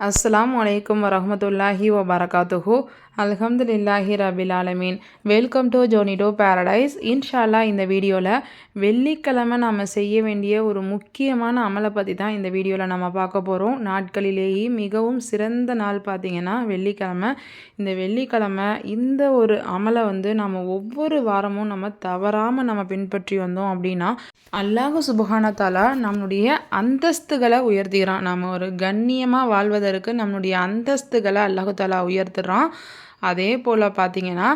அஸ்ஸலாம் வலைக்கம் வரமத்துல்லாஹி வபரகாத்துஹு அல்ஹம்துலில்லாஹி ரபில் ஆலமீன் வெல்கம் டு ஜோனிடோ பேரடைஸ் இன்ஷால்லா இந்த வீடியோவில் வெள்ளிக்கிழமை நம்ம செய்ய வேண்டிய ஒரு முக்கியமான அமலை பற்றி தான் இந்த வீடியோவில் நம்ம பார்க்க போகிறோம் நாட்களிலேயே மிகவும் சிறந்த நாள் பார்த்திங்கன்னா வெள்ளிக்கிழமை. இந்த வெள்ளிக்கிழமை இந்த ஒரு அமலை வந்து நம்ம ஒவ்வொரு வாரமும் நம்ம தவறாமல் நம்ம பின்பற்றி வந்தோம் அப்படின்னா அல்லாஹு சுபஹானத்தாலா நம்முடைய அந்தஸ்துகளை உயர்த்திக்கிறான் நம்ம ஒரு கண்ணியமாக வாழ்வதற்கு நம்மளுடைய அந்தஸ்துகளை அல்லாஹு தாலா உயர்த்துறான். அதே போல் பார்த்திங்கன்னா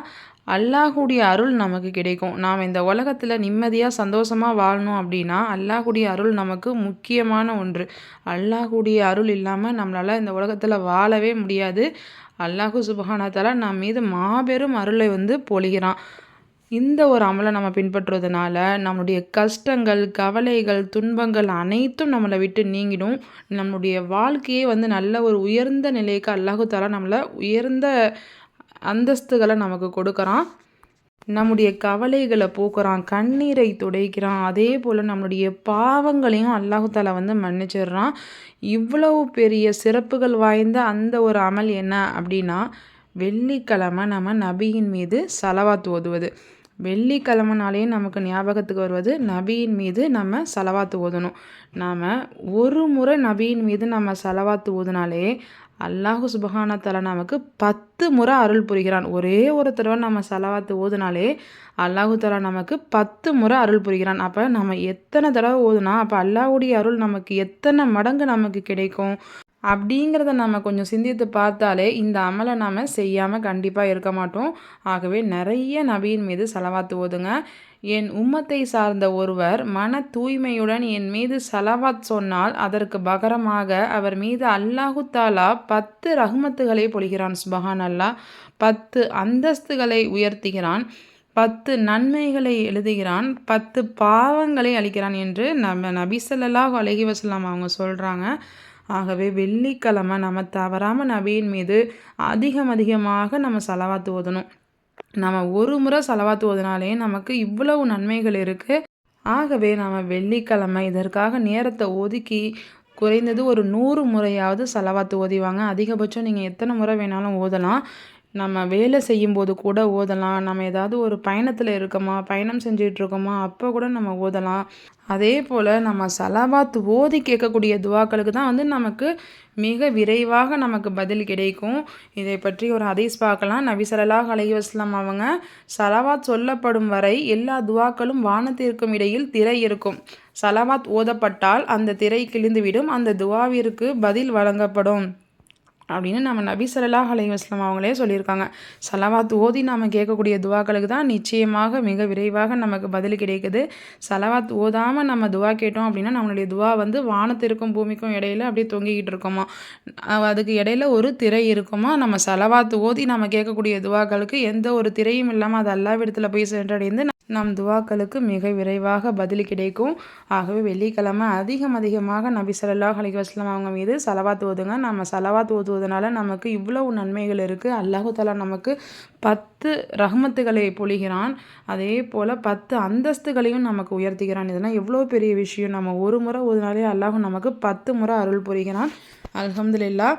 அல்லாஹுடைய அருள் நமக்கு கிடைக்கும். நாம் இந்த உலகத்தில் நிம்மதியாக சந்தோஷமாக வாழணும் அப்படின்னா அல்லாஹுடைய அருள் நமக்கு முக்கியமான ஒன்று. அல்லாஹுடைய அருள் இல்லாமல் நம்மளால் இந்த உலகத்தில் வாழவே முடியாது. அல்லாஹு சுபஹானத்தால் நம் மீது மாபெரும் அருளை வந்து பொழிகிறான். இந்த ஒரு அமலை நம்ம பின்பற்றுவதனால நம்முடைய கஷ்டங்கள் கவலைகள் துன்பங்கள் அனைத்தும் நம்மளை விட்டு நீங்கிடும். நம்முடைய வாழ்க்கையே வந்து நல்ல ஒரு உயர்ந்த நிலைக்கு அல்லாஹு தாலா நம்மளை உயர்ந்த அந்தஸ்துகளை நமக்கு கொடுக்குறான். நம்முடைய கவலைகளை போக்குறான் கண்ணீரை துடைக்கிறான். அதே போல் நம்மளுடைய பாவங்களையும் அல்லாஹால வந்து மன்னிச்சிடுறான். இவ்வளவு பெரிய சிறப்புகள் வாய்ந்த அந்த ஒரு அமல் என்ன அப்படின்னா வெள்ளிக்கிழமை நம்ம நபியின் மீது செலவாத்து ஓதுவது. வெள்ளிக்கிழமைனாலே நமக்கு ஞாபகத்துக்கு வருவது நபியின் மீது நம்ம செலவாத்து ஓதணும். நாம் ஒரு முறை நபியின் மீது நம்ம செலவாத்து ஓதுனாலே அல்லாஹு சுபஹானத்தால நமக்கு பத்து முறை அருள் புரிகிறான். ஒரே ஒரு தடவை நம்ம செலவாத்து ஓதுனாலே அல்லாஹு தலா நமக்கு பத்து முறை அருள் புரிகிறான். அப்போ நம்ம எத்தனை தடவை ஓதுனா அப்போ அல்லாஹுடைய அருள் நமக்கு எத்தனை மடங்கு நமக்கு கிடைக்கும்? அப்படிங்கிறத நம்ம கொஞ்சம் சிந்தித்து பார்த்தாலே இந்த அமலை நாம் செய்யாமல் கண்டிப்பாக இருக்க மாட்டோம். ஆகவே நிறைய நபியின் மீது செலவாத்து ஓதுங்க. என் உம்மத்தை சார்ந்த ஒருவர் மன தூய்மையுடன் என் மீது செலவாத் சொன்னால் அதற்கு பகரமாக அவர் மீது அல்லாஹு தாலா பத்து ரஹ்மத்துகளை பொழிகிறான் சுபஹான் அல்லாஹ் பத்து அந்தஸ்துகளை உயர்த்துகிறான். பத்து நன்மைகளை எழுதுகிறான். பத்து பாவங்களை அளிக்கிறான் என்று நம்ம நபிசல்லாஹ் அலஹி வசலாம் அவங்க சொல்கிறாங்க ஆகவே வெள்ளிக்கிழமை நம்ம தவறாமல் நபியின் மீது அதிகம் அதிகமாக நம்ம செலவாத்து ஓதணும். நம்ம ஒரு முறை செலவாத்து ஓதினாலே நமக்கு இவ்வளவு நன்மைகள் இருக்குது ஆகவே நம்ம வெள்ளிக்கிழமை இதற்காக நேரத்தை ஒதுக்கி குறைந்தது ஒரு நூறு முறையாவது செலவாத்து ஓதிவாங்க. அதிகபட்சம் நீங்கள் எத்தனை முறை வேணாலும் ஓதலாம். நம்ம வேலை செய்யும்போது கூட ஓதலாம். நம்ம ஏதாவது ஒரு பயணத்தில் இருக்கோமா பயணம் செஞ்சிகிட்ருக்கோமா அப்போ கூட நம்ம ஓதலாம். அதே போல் நம்ம சலவாத் ஓதி கேட்கக்கூடிய துவாக்களுக்கு தான் வந்து நமக்கு மிக விரைவாக நமக்கு பதில் கிடைக்கும். இதை பற்றி ஒரு ஹதீஸ் பார்க்கலாம். நபி சல்லாஹ் அவங்க சலவாத் சொல்லப்படும் வரை எல்லா துவாக்களும் வானத்திற்கும் இடையில் திரை இருக்கும். சலவாத் ஓதப்பட்டால் அந்த திரை கிழிந்துவிடும். அந்த துவாவிற்கு பதில் வழங்கப்படும். அப்படின்னு நம்ம நபி சல்லாஹ் அலைவாஸ்லாம் அவங்களே சொல்லியிருக்காங்க. சலவாத் ஓதி நாம் கேட்கக்கூடிய துவாக்களுக்கு தான் நிச்சயமாக மிக விரைவாக நமக்கு பதில் கிடைக்குது. சலவாத் ஓதாமல் நம்ம துவா கேட்டோம் அப்படின்னா நம்மளுடைய துவா வந்து வானத்திற்கும் பூமிக்கும் இடையில அப்படியே தொங்கிக்கிட்டு இருக்கோமோ? அதுக்கு இடையில ஒரு திரை இருக்குமா? நம்ம சலவாத் ஓதி நம்ம கேட்கக்கூடிய துவாக்களுக்கு எந்த ஒரு திரையும் இல்லாமல் அது அல்லாவிடத்தில் போய் சென்றடைந்து நம் துவாக்களுக்கு மிக விரைவாக பதில் கிடைக்கும். ஆகவே வெள்ளிக்கிழமை அதிகம் அதிகமாக நபி சல்லாஹ் அலி வஸ்லாம் அவங்க மீது செலவாத்து ஓதுங்க. நம்ம செலவாத்து ஓதுவதனால நமக்கு இவ்வளவு நன்மைகள் இருக்குது அல்லாஹு தலா நமக்கு பத்து ரஹமத்துகளை பொழிகிறான். அதே போல் பத்து அந்தஸ்துகளையும் நமக்கு உயர்த்துகிறான். இதெல்லாம் எவ்வளோ பெரிய விஷயம். நம்ம ஒரு முறை ஒரு நாளே அல்லாஹ் நமக்கு பத்து முறை அருள் புரிகிறான். அலமதுல்லா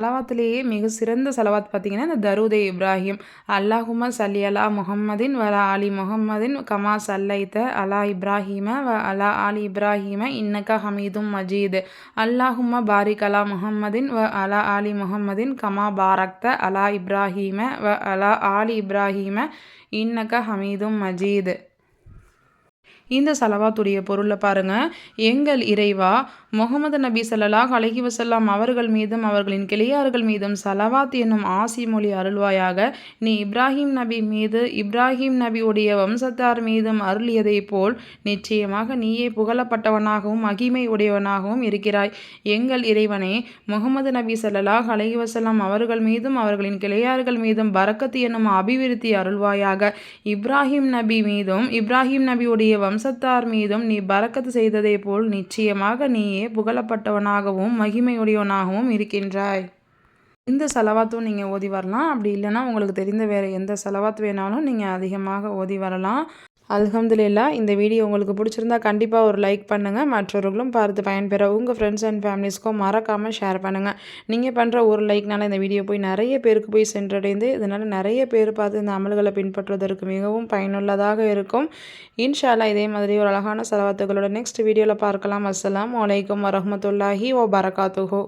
சலவாத்திலேயே மிக சிறந்த சலவாத் பார்த்தீங்கன்னா இந்த தருதே இப்ராஹிம். அல்லாஹுமா சல்லி அலா முஹம்மதின் வ அலி முகம்மதின் கமா சல்லைத்த அலா இப்ராஹிம வ அலா அலி இப்ராஹிம இன்னக்க ஹமீதும் மஜீத். அல்லாஹுமா பாரிக் அலா முஹம்மதின் வ அலா அலி முகம்மதின் கமா பாரக்த அலா இப்ராஹிம வ அலா ஆலி இப்ராஹிம இன்னக்க ஹமீதும் மஜீத். இந்த சலவாத்துடைய பொருளை பாருங்கள் எங்கள் இறைவா முகமது நபி சல்லாஹ் அலஹி வசல்லாம் அவர்கள் மீதும் அவர்களின் கிளையார்கள் மீதும் சலவாத் என்னும் ஆசி மொழி அருள்வாயாக. நீ இப்ராஹிம் நபி மீது இப்ராஹிம் நபியுடைய வம்சத்தார் மீதும் அருளியதை போல் நிச்சயமாக நீயே புகழப்பட்டவனாகவும் மகிமை உடையவனாகவும் இருக்கிறாய். எங்கள் இறைவனே முகமது நபி சல்லாஹ் அலஹி வசல்லாம் அவர்கள் மீதும் அவர்களின் கிளையார்கள் மீதும் பரக்கத்து என்னும் அபிவிருத்தி அருள்வாயாக. இப்ராஹிம் நபி மீதும் இப்ராஹிம் நபியுடைய வம்சத்தார் மீதும் நீ பறக்கத்து செய்ததை போல் நிச்சயமாக நீயே புகழப்பட்டவனாகவும் மகிமையுடையவனாகவும் இருக்கின்றாய். இந்த செலவாத்தும் நீங்கள் ஓதி வரலாம். அப்படி இல்லைன்னா உங்களுக்கு தெரிந்த வேறு எந்த செலவாத்து வேணாலும் நீங்கள் அதிகமாக ஓதி வரலாம். அல்ஹம்துலில்லா இந்த வீடியோ உங்களுக்கு பிடிச்சிருந்தா கண்டிப்பாக ஒரு லைக் பண்ணுங்கள் மற்றவர்களும் பார்த்து பயன்பெற உங்கள் ஃப்ரெண்ட்ஸ் அண்ட் ஃபேமிலிஸ்க்கும் மறக்காமல் ஷேர் பண்ணுங்கள் நீங்கள் பண்ணுற ஒரு லைக்னால இந்த வீடியோ போய் நிறைய பேருக்கு போய் சென்றடைந்து இதனால் நிறைய பேர் பார்த்து இந்த அமல்களை பின்பற்றுவதற்கு மிகவும் பயனுள்ளதாக இருக்கும். இன்ஷால்லா இதே மாதிரி ஒரு அழகான செலவாத்துகளோட நெக்ஸ்ட் வீடியோவில் பார்க்கலாம். அஸ்லாம் வலைக்கம் வரமத்துல்லாஹி ஓ பரகாத்துஹோ